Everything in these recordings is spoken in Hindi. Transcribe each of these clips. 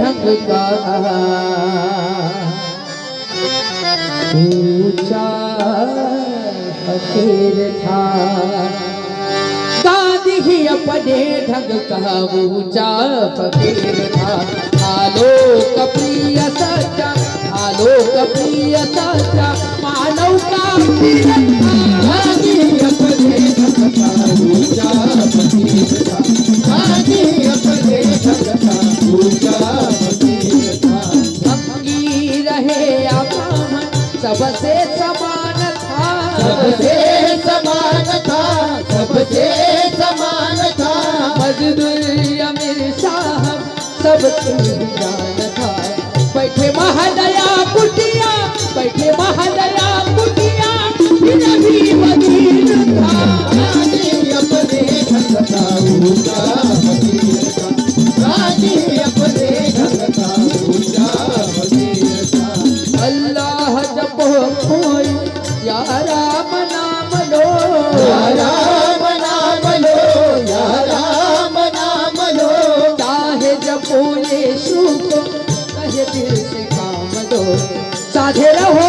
अपने ऊँचा फकीर था। दादी ही अपने ढंग का ऊँचा फकीर था। आलो प्रिय सच्चा आलो प्रिय सच्चा सबसे समान था। सबसे समान था सबसे समान था। मजदूर अमीर साहब सबकी जान था। बैठे महादया साधे रहो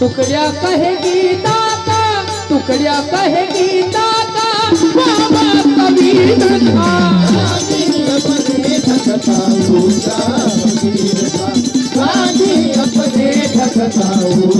टुकड़िया कहेगी दाता टुकड़िया कहेगी दाता बाबा कबीर अपने ढकता